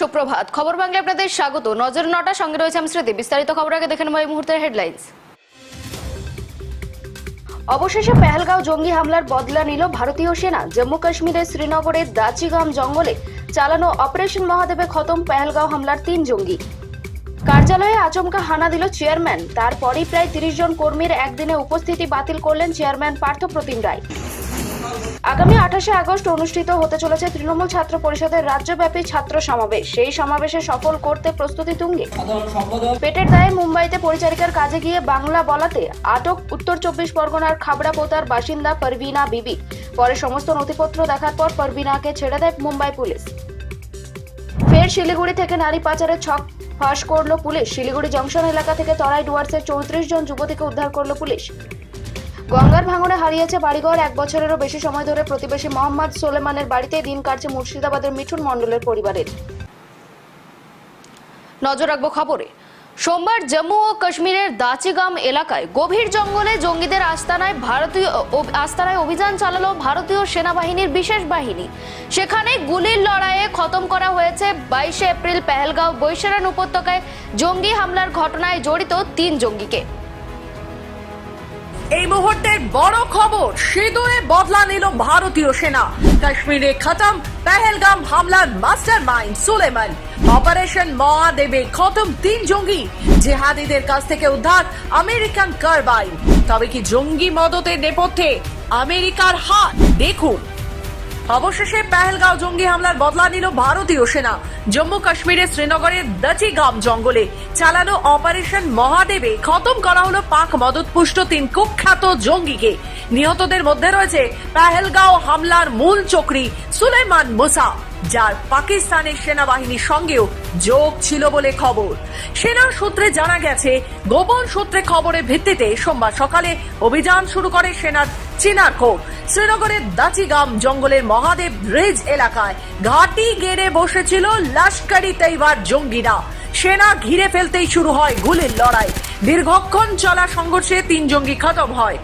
সুপ্রভাত। খবর বাংলা আপনাদের স্বাগত। নজর নটা, সঙ্গে রয়েছে আমি স্মৃতি। বিস্তারিত খবর আগে দেখে নেব এই মুহূর্তের হেডলাইন্স অবশেষে পেহেলগাঁও জঙ্গি হামলার বদলা নিল ভারতীয় সেনা। জম্মু কাশ্মীরের শ্রীনগরের দাচিগাম জঙ্গলে চালানো অপারেশন মহাদেবে খতম পেহেলগাঁও হামলার তিন জঙ্গি। কার্যালয়ে আচমকা হানা দিল চেয়ারম্যান। তারপরেই প্রায় তিরিশ জন কর্মীর একদিনে উপস্থিতি বাতিল করলেন চেয়ারম্যান পার্থপ্রতিম রায়। আগামী আঠাশে আগস্ট অনুষ্ঠিত হতে চলেছে তৃণমূল ছাত্র পরিষদের রাজ্যব্যাপী ছাত্র সমাবেশ। সেই সমাবেশে সফল করতে প্রস্তুতি তুঙ্গে। পেটের দায়ে মুম্বাইতে পরিচারিকার কাজে গিয়ে বাংলা বলাতে আটক উত্তর চব্বিশ পরগনার খাবড়াপোতার বাসিন্দা পারভিনা বিবি। পরে সমস্ত নথিপত্র দেখার পর পারভিনাকে ছেড়ে দেয় মুম্বাই পুলিশ। ফের শিলিগুড়ি থেকে নারী পাচারের ছক ফাঁস করল পুলিশ। শিলিগুড়ি জংশন এলাকা থেকে তরাই ডুয়ার্সের চৌত্রিশ জন যুবতীকে উদ্ধার করল পুলিশ। গঙ্গার ভাঙনে হারিয়েছে বাড়িঘর। এক বছরেরও বেশি সময় ধরে প্রতিবেশী মোহাম্মদ সোলেমানের বাড়িতে দিন কাটছে মুর্শিদাবাদের মিঠুন মণ্ডলের পরিবারের। নজর রাখব খবরে। সোমবার জম্মু ও কাশ্মীরের দাচিগাম এলাকায় গভীর জঙ্গলে জঙ্গিদের আস্তানায় ভারতীয় আস্তানায় অভিযান চালালো ভারতীয় সেনাবাহিনীর বিশেষ বাহিনী। সেখানে গুলির লড়াইয়ে খতম করা হয়েছে বাইশে এপ্রিল পেহেলগাঁও বৈশারান উপত্যকায় জঙ্গি হামলার ঘটনায় জড়িত তিন জঙ্গিকে। এই মুহূর্তের বড় খবর, সিঁদুরে বদলা নিল ভারতীয় সেনা। কাশ্মীরে খতম পেহেলগাম হামলার মাস্টার মাইন্ড সুলেমান। অপারেশন মহাদেবে খতম তিন জঙ্গি। জেহাদিদের কাছ থেকে উদ্ধার আমেরিকান কারবাইন। তবে কি জঙ্গি মদতের নেপথ্যে আমেরিকার হাত? দেখুন। অবশেষে পেহেলগাঁও জঙ্গি হামলার বদলা নিল ভারতীয় সেনা। জম্মু কাশ্মীরের শ্রীনগরের দচিগাম জঙ্গলে চালানো অপারেশন মহাদেবে খতম করা হলো পাক মদতপুষ্ট তিন কুখ্যাত জঙ্গিকে। নিহতদের মধ্যে রয়েছে পেহেলগাঁও হামলার মূল চক্রী সুলেমান মুসা। যার পাকিস্তানের সেনাবাহিনীর সঙ্গেও যোগ ছিল বলে খবর। সেনা সূত্রে জানা গেছে, গোপন সূত্রে খবরের ভিত্তিতে সোমবার সকালে অভিযান শুরু করে সেনার চিনারকোট শ্রীনগরের দাচিগাম জঙ্গলের মহাদেব ব্রিজ এলাকায় ঘাটি গেড়ে বসেছিল লস্করি তৈবার জঙ্গিরা। সেনা ঘিরে ফেলতেই শুরু হয় গুলির লড়াই। দীর্ঘক্ষণ চলা সংঘর্ষে তিন জঙ্গি খতম হয়।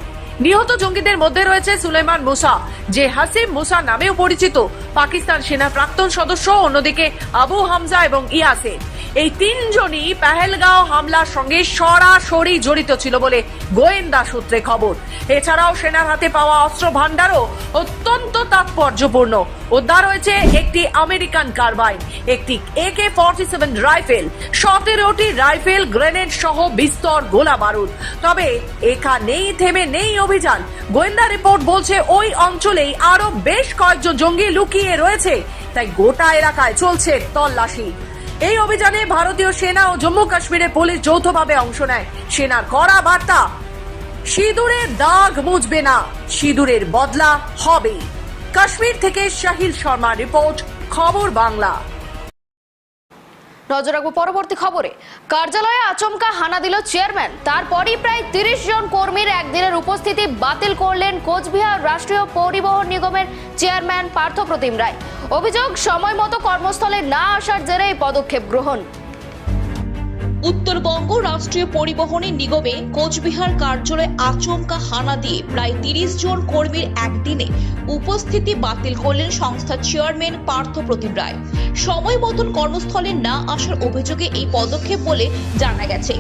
নিহত জঙ্গিদের মধ্যে রয়েছে সুলেমান মুসা, যে হাসিম মুসা নামেও পরিচিত। পাকিস্তান সেনা প্রাক্তন সদস্য, অন্যদিকে আবু হামজা এবং ইয়াসে এই তিনজনই পেহেলগাঁও হামলার সঙ্গে সরাসরি জড়িত ছিল বলে গোয়েন্দা সূত্রে খবর। এছাড়াও সেনার হাতে পাওয়া অস্ত্র ভান্ডারও অত্যন্ত তাৎপর্যপূর্ণ। উদ্ধার হয়েছে একটি আমেরিকান কারবাইন, একটি একে ফর্টি সেভেন রাইফেল, সতেরোটি রাইফেল, গ্রেনেড সহ বিস্তর গোলা বারুদ তবে এখানেই থেমে নেই অভিযান। গোয়েন্দা রিপোর্ট বলছে, ওই অঞ্চলেই আরও বেশ কয়েকজন জঙ্গি লুকিয়ে রয়েছে। তাই গোটা এলাকায় চলছে তল্লাশি। এই অভিযানে ভারতীয় সেনা ও জম্মু কাশ্মীরের পুলিশ যৌথভাবে অংশ নেয়। সেনার কড়া বার্তা, সিঁদুরের দাগ মুছবে না, সিঁদুরের বদলা হবে কাশ্মীর থেকে শাহিল শর্মা রিপোর্ট, খবর বাংলা। নজর রাখব পরবর্তী খবরে। কার্যালয়ে আচমকা হানা দিল চেয়ারম্যান। তারপরই প্রায় তিরিশ জন কর্মীর একদিনের উপস্থিতি বাতিল করলেন কোচবিহার রাষ্ট্রীয় পরিবহন নিগমের চেয়ারম্যান পার্থ প্রতিম রায়। অভিযোগ, সময় মতো কর্মস্থলে না আসার জেরে এই পদক্ষেপ গ্রহণ। উত্তরবঙ্গ রাষ্ট্রীয় পরিবহনের নিগমে কোচবিহার কার্যালয়ে আচমকা হানা দিয়ে প্রায় তিরিশ জন কর্মীর একদিনে উপস্থিতি বাতিল করলেন সংস্থার চেয়ারম্যান পার্থ প্রতিম রায়। সময় মতন কর্মস্থলে না আসার অভিযোগে এই পদক্ষেপ বলে জানা গেছে।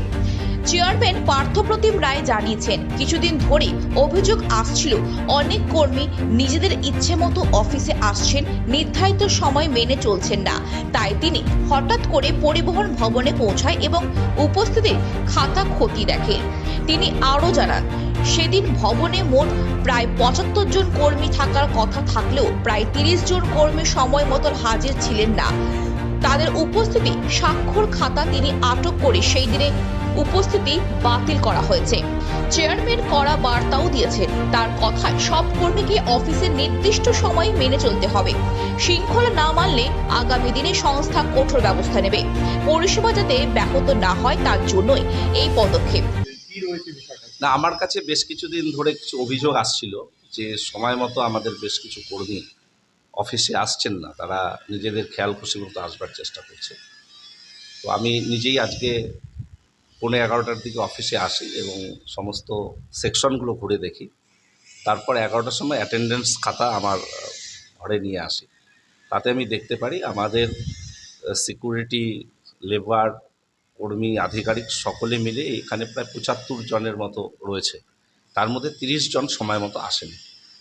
চেয়ারম্যান পার্থপ্রতিম রায় জানিয়েছেন, কিছুদিন ধরে অভিযোগ আসছিল, অনেক কর্মী নিজেদের ইচ্ছে মতো অফিসে আসছেন, নির্ধারিত সময় মেনে চলছেন না। তাই তিনি হঠাৎ করে পরিবহন ভবনে পৌঁছায় এবং উপস্থিতির খাতা খতিয়ে দেখেন। তিনি আরও জানান, সেদিন ভবনে মোট প্রায় পঁচাত্তর জন কর্মী থাকার কথা থাকলেও প্রায় তিরিশ জন কর্মী সময় মতন হাজির ছিলেন না। তাদের উপস্থিতি স্বাক্ষর খাতা তিনি আটক করে সেই দিনে উপস্থিতি বাতিল করা হয়েছে। চেয়ারম্যান করা বার্তাও দিয়েছেন। তার কথায় সব কর্মীকে অফিসের নির্দিষ্ট সময় মেনে চলতে হবে। শৃঙ্খলা না মানলে আগামী দিনে সংস্থা কঠোর ব্যবস্থা নেবে। পরিষেবা যাতে ব্যাহত না হয় তার জন্যই এই পদক্ষেপ। না আমার কাছে বেশ কিছুদিন ধরে কিছু অভিযোগ আসছিল যে সময় মতো আমাদের বেশ কিছু কর্মী অফিসে আসছেন না। তারা নিজেদের খেয়াল খুশি মতো আসবার চেষ্টা করছে। তো আমি নিজেই আজকে পৌনে এগারোটার দিকে অফিসে আসি এবং সমস্ত সেকশনগুলো ঘুরে দেখি। তারপর এগারোটার সময় অ্যাটেন্ডেন্স খাতা আমার ঘরে নিয়ে আসি। তাতে আমি দেখতে পারি আমাদের সিকিউরিটি লেবার কর্মী, আধিকারিক সকলে মিলে এখানে প্রায় পঁচাত্তর জনের মতো রয়েছে। তার মধ্যে তিরিশ জন সময় মতো আসেনি।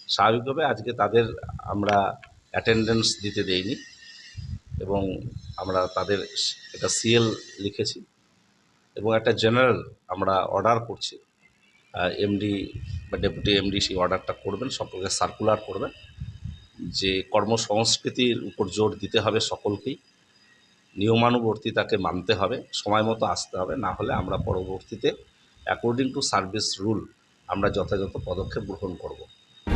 স্বাভাবিকভাবে আজকে তাদের আমরা অ্যাটেন্ডেন্স দিতে দেইনি এবং আমরা তাদের একটা সিএল লিখেছি। এবং একটা জেনারেল আমরা অর্ডার করছি। এমডি বা ডেপুটি এমডি সেই অর্ডারটা করবেন, সকলকে সার্কুলার করবেন, যে কর্মসংস্কৃতির উপর জোর দিতে হবে সকলকেই। নিয়মানুবর্তিতাকে মানতে হবে, সময় মতো আসতে হবে, না হলে আমরা পরবর্তীতে অ্যাকর্ডিং টু সার্ভিস রুল আমরা যথাযথ পদক্ষেপ গ্রহণ করব।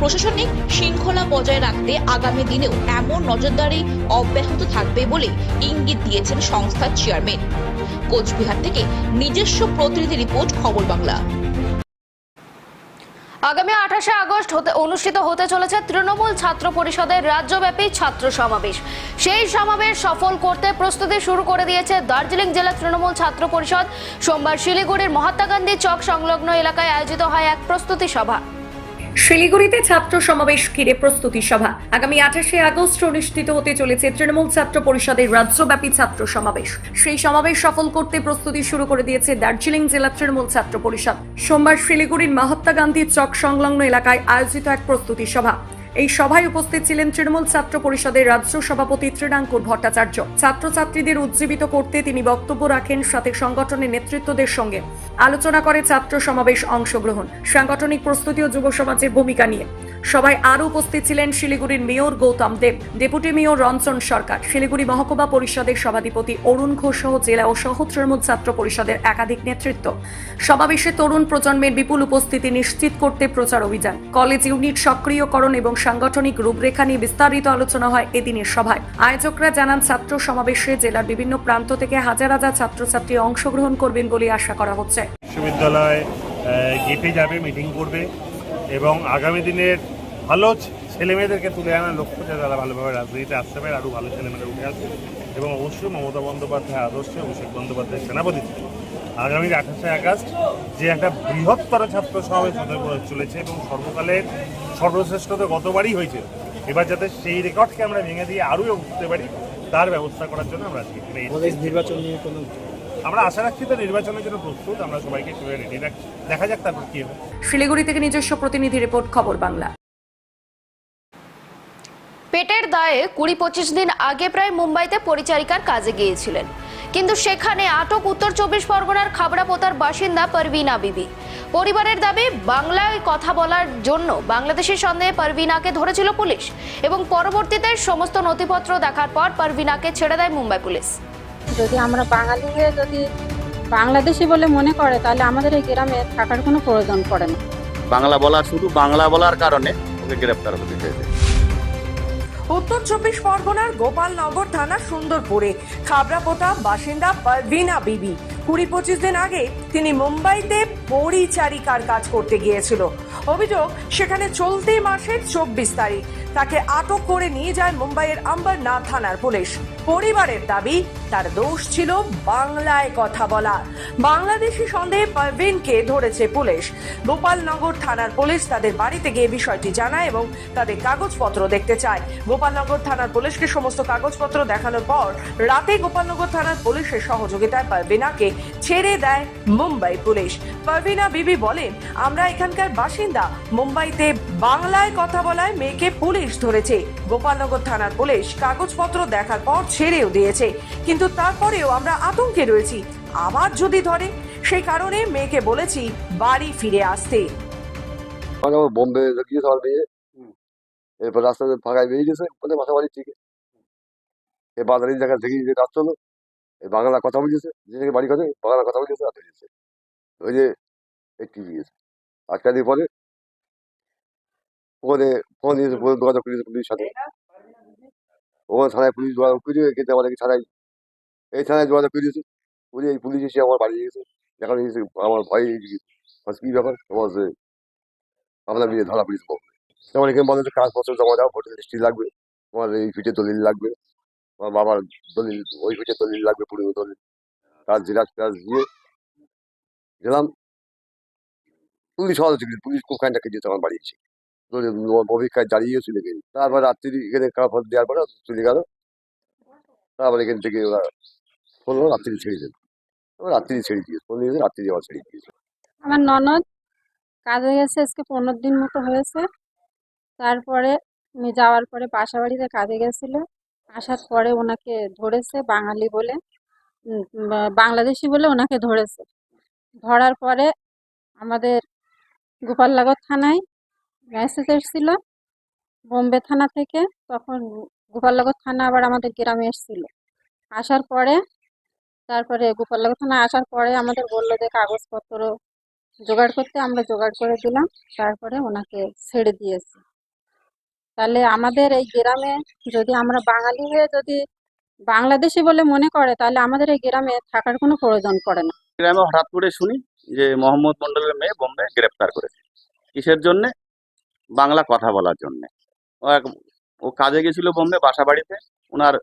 প্রশাসনিক শৃঙ্খলা বজায় রাখতে আগামী দিনেও এমন নজরদারি অব্যাহত থাকবে বলে ইঙ্গিত দিয়েছেন সংস্থার চেয়ারম্যান। কোচবিহার থেকে নিজস্ব প্রতিনিধি রিপোর্ট, খবর বাংলা। আগামী আঠাশে আগস্ট হতে অনুষ্ঠিত হতে চলেছে তৃণমূল ছাত্র পরিষদের রাজ্যব্যাপী ছাত্র সমাবেশ। সেই সমাবেশ সফল করতে প্রস্তুতি শুরু করে দিয়েছে দার্জিলিং জেলা তৃণমূল ছাত্র পরিষদ। সোমবার শিলিগুড়ির মহাত্মা গান্ধী চক সংলগ্ন এলাকায় আয়োজিত হয় এক প্রস্তুতি সভা। শিলিগুড়িতে ছাত্র সমাবেশ ঘিরে প্রস্তুতি সভা। আগামী আঠাশে আগস্ট অনুষ্ঠিত হতে চলেছে তৃণমূল ছাত্র পরিষদের রাজ্যব্যাপী ছাত্র সমাবেশ। সেই সমাবেশ সফল করতে প্রস্তুতি শুরু করে দিয়েছে দার্জিলিং জেলা তৃণমূল ছাত্র পরিষদ। সোমবার শিলিগুড়ির মহাত্মা গান্ধী চক সংলগ্ন এলাকায় আয়োজিত এক প্রস্তুতি সভা। এই সভায় উপস্থিত ছিলেন তৃণমূল ছাত্র পরিষদের রাজ্য সভাপতি তৃণাঙ্কুর ভট্টাচার্য। ছাত্রছাত্রীদের উজ্জীবিত করতে তিনি বক্তব্য রাখেন সাথে সংগঠনের নেতৃত্বদের সঙ্গে। আলোচনা করে ছাত্র সমাবেশ অংশগ্রহণ। সাংগঠনিক প্রস্তুতি ও যুব সমাজের ভূমিকা নিয়ে। সবাই আরও উপস্থিত ছিলেন শিলিগুড়ির mayor Gautam Deb, deputy mayor Ranjan Sarkar, Siliguri মহকুমা পরিষদের সভাধিপতি অরুণ ঘোষ সহ জেলা ও সহ তৃণমূল ছাত্র পরিষদের একাধিক নেতৃত্ব। সমাবেশে তরুণ প্রজন্মের বিপুল উপস্থিতি নিশ্চিত করতে প্রচার অভিযান। কলেজ ইউনিট সক্রিয়করণ এবং সাংগঠনিক রূপরেখা নিয়ে বিস্তারিত আলোচনা হয় এদিনের সভায়। আয়োজকরা জানান, ছাত্র সমাবেশে জেলার বিভিন্ন প্রান্ত থেকে হাজার হাজার ছাত্রছাত্রী অংশগ্রহণ করবেন বলে আশা করা হচ্ছে। বিশ্ববিদ্যালয় গেটে যাবে, মিটিং করবে এবং আগামী দিনের ভালো ছেলেমেয়েদেরকে তুলে আনার লক্ষ্য যে তারা ভালোভাবে রাজনীতিতে আসতে পারে আরও ভালো ছেলে ছেলেমেয়েরা উঠে আসবে। এবং অবশ্যই মমতা বন্দ্যোপাধ্যায় আদর্শে অভিষেক বন্দ্যোপাধ্যায়ের সেনাপতিত্বে আগামী আঠাশে আগস্ট যে একটা বৃহত্তর ছাত্র সমাবেশ হতে চলেছে এবং সর্বকালের সর্বশ্রেষ্ঠ তো গতবারই হয়েছে। এবার যাতে সেই রেকর্ডকে আমরা ভেঙে দিয়ে আরও উঠতে পারি তার ব্যবস্থা করার জন্য আমরা আজকে নির্বাচন নিয়ে কোনো আমরা আশা রাখছি তো নির্বাচনের জন্য প্রস্তুত আমরা সবাইকে রেডি রাখছি। দেখা যাক তারপর কি হবে শিলিগুড়ি থেকে নিজস্ব প্রতিনিধি রিপোর্ট খবর বাংলা। পেটের দায়ে কুড়ি পঁচিশ দিন আগে প্রায় মুম্বাইতে পরিচারিকার কাজে গিয়েছিলেন। কিন্তু সেখানে আটক উত্তর চব্বিশ পরগনার খাবড়াপোতার বাসিন্দা পারভিনা বিবি। পরিবারের দাবি বাংলায় কথা বলার জন্য বাংলাদেশের সন্দেহে পারভিনাকে ধরেছিল পুলিশ এবং পরবর্তীতে সমস্ত নথিপত্র দেখার পর পারভিনাকে ছেড়ে দেয় মুম্বাই পুলিশ। যদি আমরা বাঙালি হয়ে যদি বাংলাদেশি বলে মনে করে তাহলে আমাদের এই গ্রামে থাকার কোনো প্রয়োজন পড়ে না। বাংলা বলা শুধু বাংলা বলার কারণে ওকে গ্রেপ্তার করতে চেয়েছে উত্তর চব্বিশ পরগনার গোপালনগর থানা সুন্দরপুরে। খাবড়াপোতা বাসিন্দা পারভিনা বিবি। কুড়ি পঁচিশ দিন আগে তিনি মুম্বাইতে পরিচারিকার কাজ করতে গিয়েছিল। অভিযোগ, সেখানে চলতি মাসের চব্বিশ তারিখ। তাকে আটক করে নিয়ে যায় মুম্বাইয়ের আম্বরনাথ থানার পুলিশ। পরিবারের দাবি, তার দোষ ছিল বাংলায় কথা বলা। বাংলাদেশি সন্দেহে পারভিনকে ধরেছে পুলিশ। গোপালনগর থানার পুলিশ তাদের বাড়িতে গিয়ে বিষয়টি জানায় এবং তাদের কাগজপত্র দেখতে চায়। গোপালনগর থানার পুলিশকে সমস্ত কাগজপত্র দেখানোর পর রাতে গোপালনগর থানার পুলিশের সহযোগিতায় পারভিনাকে ছেড়ে দেয় মুম্বাই পুলিশ। পারভিনা বিবি বলেন আমরা এখানকার বাসিন্দা। মুম্বাইতে বাংলায় কথা বলায় মেয়েকে পুলিশ ধরেছে। গোপালনগর থানার পুলিশ কাগজপত্র দেখার পর ছেড়েও দিয়েছে। কিন্তু তারপরেও আমরা আতঙ্কে রয়েছি। আবার যদি ধরে, সেই কারণে মেয়েকে বলেছি বাড়ি ফিরে আসতে। বোম্বে মেয়ে এরপর রাস্তাতে ফাঁকায় বেরিয়ে গেছে বাসা এ বাজারের জায়গা থেকে চলো। বাংলা কথা বলেছে যে বাড়ি কথা, বাংলা কথা বলেছে আর বেরিয়েছে ওই যে গিয়েছে আটটা দিয়ে পরে ওখানে ফোন দিয়েছে যোগাযোগ করেছে পুলিশের সাথে। ওখানে থানায় পুলিশ যোগাযোগ করে কিন্তু আমাদেরকে থানায়, এই থানায় যোগাযোগ করেছে বলি এই পুলিশ এসে আমার বাড়ি গেছে। এখন এসে আমার ভয় গেছে কি ব্যাপার? তোমার যে আপনার মেয়ে ধরা পাবো যেমন এখানে বলে কাগজপত্র জমা দাও, ভোটার লিস্টি লাগবে। তোমার এই ফিটে দলিল লাগবে। তোমার বাবার দলিল, ওই ফিটে দলিল লাগবে পুরনো দলিল। তার জিরাক্স ফিরাক্স দিয়ে গেলাম। পুলিশ হওয়া হচ্ছে পুলিশ কোখানটাকে যেতে আমার বাড়ি এসে। অভিজ্ঞায় দাঁড়িয়ে চলে গেল। তারপর রাত্রি এখানে কাপড় দেওয়ার পরে চলে গেল। তারপরে এখান থেকে ওরা ফোন রাত্রি ছেড়ে ওরা রাত্রি ছেড়ে দিয়েছে ফোন দিয়েছে রাত্রি আবার ছেড়ে দিয়েছে। আমার ননদ কাজে গেছে, আজকে পনেরো দিন মতো হয়েছে। তারপরে যাওয়ার পরে বাসা বাড়িতে কাজে গেছিল। আসার পরে ওনাকে ধরেছে বাঙালি বলে বাংলাদেশি বলে ওনাকে ধরেছে। ধরার পরে আমাদের গোপালনগর থানায় মেসেজ এসেছিল বোম্বে থানা থেকে, তখন গোপালনগর থানা আবার আমাদের গ্রামে এসেছিল। আসার পরে, তারপরে গোপালনগর থানা আসার পরে আমাদের বলল যে কাগজপত্র জোগাড় করতে, আমরা জোগাড় করে দিলাম, তারপরে ওনাকে ছেড়ে দিয়েছি। তাহলে আমাদের এই গ্রামে যদি আমরা বাঙালি হয়ে যদি বাংলাদেশি বলে মনে করে, তাহলে আমাদের এই গ্রামে থাকার কোনো প্রয়োজন পড়ে না। গ্রামে হঠাৎ করে শুনি যে মোহাম্মদ মন্ডলের মেয়ে বোম্বে গ্রেপ্তার করেছে। কিসের জন্যে? বাংলা কথা বলার জন্যে। ও এক, ও কাজে গেছিল বোম্বে বাসা বাড়িতে। ওনার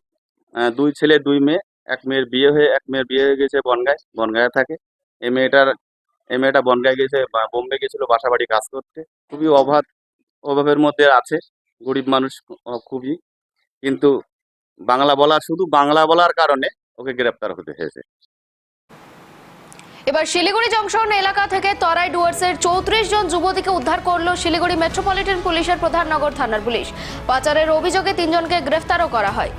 দুই ছেলে, দুই মেয়ে, এক মেয়ের বিয়ে হয়ে, এক মেয়ের বিয়ে হয়ে গেছে বনগায়, বনগাঁয়ে থাকে। এই মেয়েটার এই মেয়েটা বনগাঁয় গেছে বোম্বে গেছিল বাসা বাড়ি কাজ করতে। খুবই অভাব অভাবের মধ্যে আছে। গরিব মানুষ খুবই। কিন্তু বাংলা বলা শুধু বাংলা বলার কারণে ওকে গ্রেপ্তার হতে হয়েছে। এবার শিলিগুড়ি জংশন এলাকা থেকে তরাই ডুয়ার্সের চৌত্রিশ জন যুবতীকে উদ্ধার করল শিলিগুড়ি মেট্রোপলিটন পুলিশের প্রধাননগর থানার পুলিশ। পাচারের অভিযোগে তিনজনকে গ্রেফতারও করা হয়।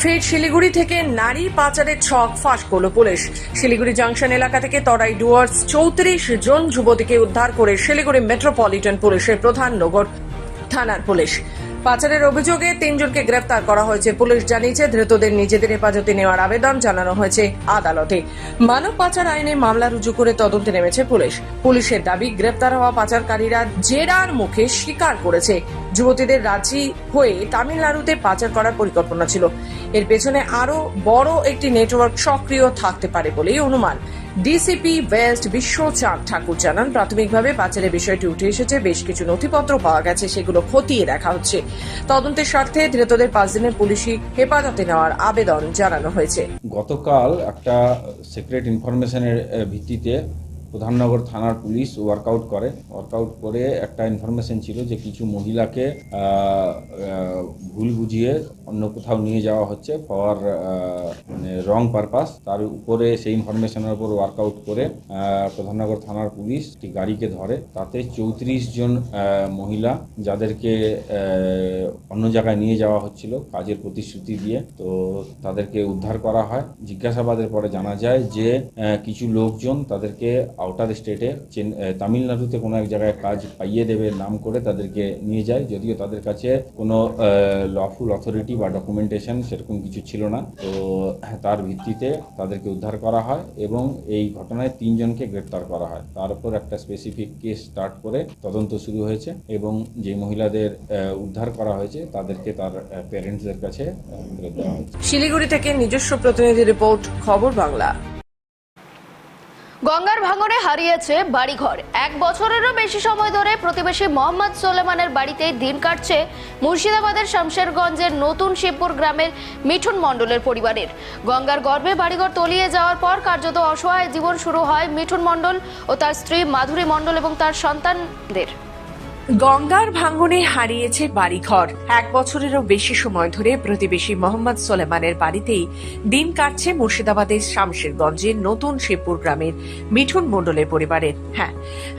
ফের শিলিগুড়ি থেকে নারী পাচারের ছক ফাঁস করল পুলিশ। শিলিগুড়ি জাংশন এলাকা থেকে তরাই ডুয়ার্স চৌত্রিশ জন যুবতীকে উদ্ধার করে শিলিগুড়ি মেট্রোপলিটন পুলিশের প্রধান নগর থানার পুলিশ। পাচারের অভিযোগে তিনজনকে গ্রেফতার করা হয়েছে। পুলিশ জানিয়েছে, ধৃতদের নিজেদের হেফাজতে নেওয়ার আবেদন জানানো হয়েছে আদালতে। মানব পাচার আইনে মামলা রুজু করে তদন্তে নেমেছে পুলিশ। পুলিশের দাবি গ্রেফতার হওয়া পাচারকারীরা জেরার মুখে স্বীকার করেছে। যুবতীদের রাজি হয়ে তামিলনাড়ুতে পাচার করার পরিকল্পনা ছিল। এর পেছনে আরও বড় একটি নেটওয়ার্ক সক্রিয় থাকতে পারে বলেই অনুমান। ডিসিপি ওয়েস্ট বিশ্বচাঁদ ঠাকুর জানান, প্রাথমিকভাবে পাচারের বিষয়টি উঠে এসেছে, বেশ কিছু নথিপত্র পাওয়া গেছে, সেগুলো খতিয়ে দেখা হচ্ছে। তদন্তের স্বার্থে ধৃতদের পাঁচ দিনের পুলিশি হেফাজতে নেওয়ার আবেদন জানানো হয়েছে। গতকাল একটা সিক্রেট ইনফরমেশনের ভিত্তিতে প্রধাননগর থানার পুলিশ ওয়ার্কআউট করে। ওয়ার্কআউট করে একটা ইনফরমেশন ছিল যে কিছু মহিলাকে ভুল বুঝিয়ে অন্য কোথাও নিয়ে যাওয়া হচ্ছে ফর মানে রং পারপাস তার উপরে সেই ইনফরমেশনের উপর ওয়ার্কআউট করে প্রধাননগর থানার পুলিশ একটি গাড়িকে ধরে। তাতে চৌত্রিশ জন মহিলা যাদেরকে অন্য জায়গায় নিয়ে যাওয়া হচ্ছিল কাজের প্রতিশ্রুতি দিয়ে। তো তাদেরকে উদ্ধার করা হয়। জিজ্ঞাসাবাদের পরে জানা যায় যে কিছু লোকজন তাদেরকে আউটার স্টেটে চেন তামিলনাড়ুতে কোনো এক জায়গায় কাজ পাইয়ে দেবে নাম করে তাদেরকে নিয়ে যায়। যদিও তাদের কাছে কোনো লফুল অথরিটি বা ডকুমেন্টেশন সেরকম কিছু ছিল না। তো হ্যাঁ, তার ভিত্তিতে তাদেরকে উদ্ধার করা হয় এবং এই ঘটনায় তিনজনকে গ্রেপ্তার করা হয়। তার উপর একটা স্পেসিফিক কেস স্টার্ট করে তদন্ত শুরু হয়েছে এবং যে মহিলাদের উদ্ধার করা হয়েছে তাদেরকে তার প্যারেন্টসদের কাছে শিলিগুড়ি থেকে নিজস্ব প্রতিনিধি রিপোর্ট খবর বাংলা। গঙ্গার ভাঙনে হারিয়েছে বাড়িঘর। এক বছরেরও বেশি সময় ধরে প্রতিবেশী মোহাম্মদ সোলেমানের বাড়িতেই দিন কাটছে মুর্শিদাবাদের শামশেরগঞ্জের নতুন শিবপুর গ্রামের মিঠুন মণ্ডলের পরিবারের। গঙ্গার গর্ভে বাড়িঘর তলিয়ে যাওয়ার পর কার্যত অসহায় জীবন শুরু হয় মিঠুন মণ্ডল ও তার স্ত্রী মাধুরী মণ্ডল এবং তার সন্তানদের। গঙ্গার ভাঙ্গনে হারিয়েছে বাড়িঘর। এক বছরেরও বেশি সময় ধরে প্রতিবেশী মোহাম্মদ সোলেমানের বাড়িতেই দিন কাটছে মুর্শিদাবাদের শামশেরগঞ্জের নতুন শিবপুর গ্রামের মিঠুন মণ্ডলের পরিবারের। হ্যাঁ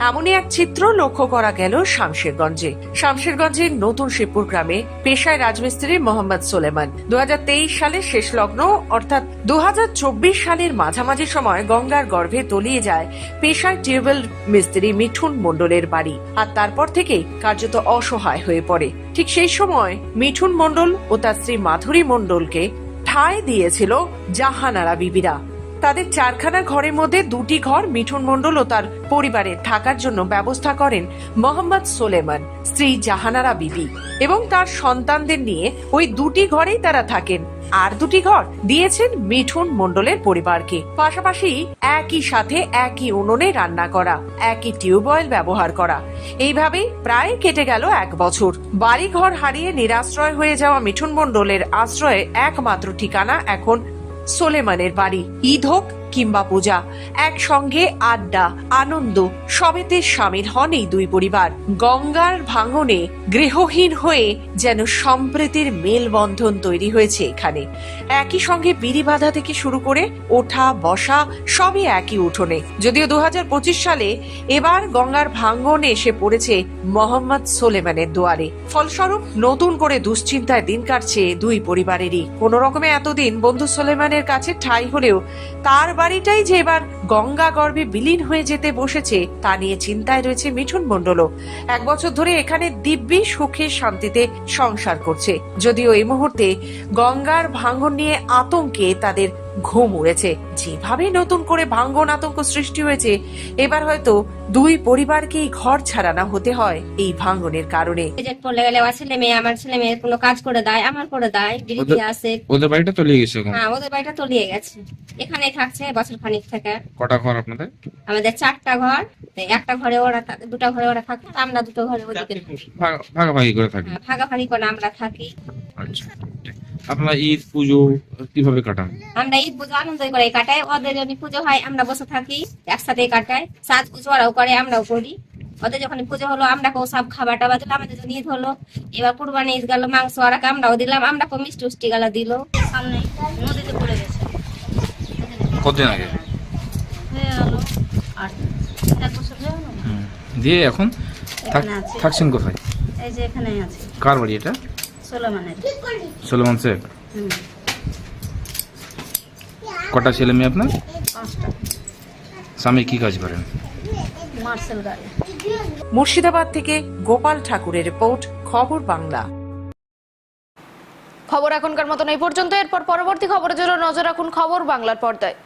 এমনই এক চিত্র লক্ষ্য করা গেল শামশেরগঞ্জে। শামশেরগঞ্জের নতুন শিবপুর গ্রামে পেশায় রাজমিস্ত্রি মোহাম্মদ সোলেমান। দু হাজার তেইশ সালের শেষ লগ্ন, অর্থাৎ দু হাজার চব্বিশ সালের মাঝামাঝি সময় গঙ্গার গর্ভে তলিয়ে যায় পেশায় টিউবওয়েল মিস্ত্রি মিঠুন মণ্ডলের বাড়ি। আর তারপর থেকে কার্যত অসহায় হয়ে পড়ে। ঠিক সেই সময় মিঠুন মণ্ডল ও তার স্ত্রী মাধুরী মণ্ডলকে ঠাঁই দিয়েছিল জাহানারা বিবিরা। তাদের চারখানা ঘরের মধ্যে দুটি ঘর মিঠুন মণ্ডল ও তার পরিবারের থাকার জন্য ব্যবস্থা করেন মোহাম্মদ সোলেমান, স্ত্রী জাহানারা বিবি এবং তার সন্তানদের নিয়ে ওই দুটি ঘরেই তারা থাকেন। আর দুটি ঘর দিয়েছেন মিঠুন মণ্ডলের পরিবারকে। পাশাপাশি একই সাথে একই উনুনে রান্না করা, একই টিউবওয়েল ব্যবহার করা। এইভাবেই প্রায় কেটে গেল এক বছর। বাড়ি ঘর হারিয়ে নিরাশ্রয় হয়ে যাওয়া মিঠুন মণ্ডলের আশ্রয়ে একমাত্র ঠিকানা এখন সোলেমানের বাড়ি। ঈদ হোক কিংবা পূজা। একসঙ্গে আড্ডা, আনন্দ, সবেতে সামিল হন এই দুই পরিবার। গঙ্গার ভাঙনে গৃহহীন হয়ে যেন সম্প্রীতির মেলবন্ধন তৈরি হয়েছে এখানে। একই সঙ্গে বিড়ি বাঁধা থেকে শুরু করে ওঠা, বসা, সবই একই উঠোনে। যদিও দু হাজার পঁচিশ সালে এবার গঙ্গার ভাঙন এসে পড়েছে মোহাম্মদ সোলেমানের দুয়ারে। ফলস্বরূপ নতুন করে দুশ্চিন্তায় দিন কাটছে দুই পরিবারেরই। কোন রকমে এতদিন বন্ধু সোলেমানের কাছে ঠাই হলেও তার বাড়িটাই যে এবার গঙ্গা গর্ভে বিলীন হয়ে যেতে বসেছে, তা নিয়ে চিন্তায় রয়েছে মিঠুন মন্ডল এক বছর ধরে এখানে দিব্যি সুখে শান্তিতে সংসার করছে। যদিও এই মুহূর্তে গঙ্গার ভাঙন নিয়ে আতঙ্কে তাদের ঘুম উড়েছে। যেভাবে নতুন করে ভাঙ্গন আতঙ্ক সৃষ্টি হয়েছে এবার হয়তো দুই পরিবারকেই ঘর ছাড়ানো হতে হয় এই ভাঙ্গনের কারণে। পড়লে গেলে আমার ছেলে মেয়ে আমার ছেলে মেয়ে কোনো কাজ করে দেয় আমার করে দেয় বিড়ি আছে। ওদের বাড়িটা তলিয়ে গেছে হ্যাঁ ওদের বাড়িটা তলিয়ে গেছে। এখানে থাকছে বছর খানিক থেকে। কটা ঘর আপনাদের? আমাদের চারটা ঘর একটা ঘরে ওরা থাকে দুটা ঘরে ওরা থাকে আমরা দুটো ঘরে ওদিকে ভাগাভাগি করে থাকি। হ্যাঁ, ভাগাভাগি করে আমরা থাকি। আচ্ছা। আপনারা ঈদ পুজো কীভাবে কাটান? আমরা ঈদ পুজো আনন্দ করে কাটাই। ওদের যদি পুজো হয় আমরা বসে থাকি একসাথে কাটাই। সাজ পুজো ওরাও করে আমরাও করি। ওদের যখন পুজো হলো আমরা কেউ সব খাবার টাবার দিলাম আমাদের যখন ঈদ হলো এবার কুরবানি ঈদ গেল মাংস ওরা আমরাও দিলাম আমরা কেউ মিষ্টি উষ্টি গেলা দিল। সামনে নদীতে পড়ে গেছে। কতদিন আগে? হয়ে গেল আর এক বছর গেল। হুম। দিয়ে এখন। থাকছেন কোথায়? এই যে এখানে আছে। কার বাড়ি এটা? সোলেমান শেখ? কটা ছেলে মেয়ে আপনার? পাঁচটা। স্বামী কি কাজ করেন? মুর্শিদাবাদ থেকে গোপাল ঠাকুরের রিপোর্ট খবর বাংলা। খবর এখনকার মতন এই পর্যন্ত এরপর পরবর্তী খবরের জন্য নজর রাখুন খবর বাংলার পর্দায়।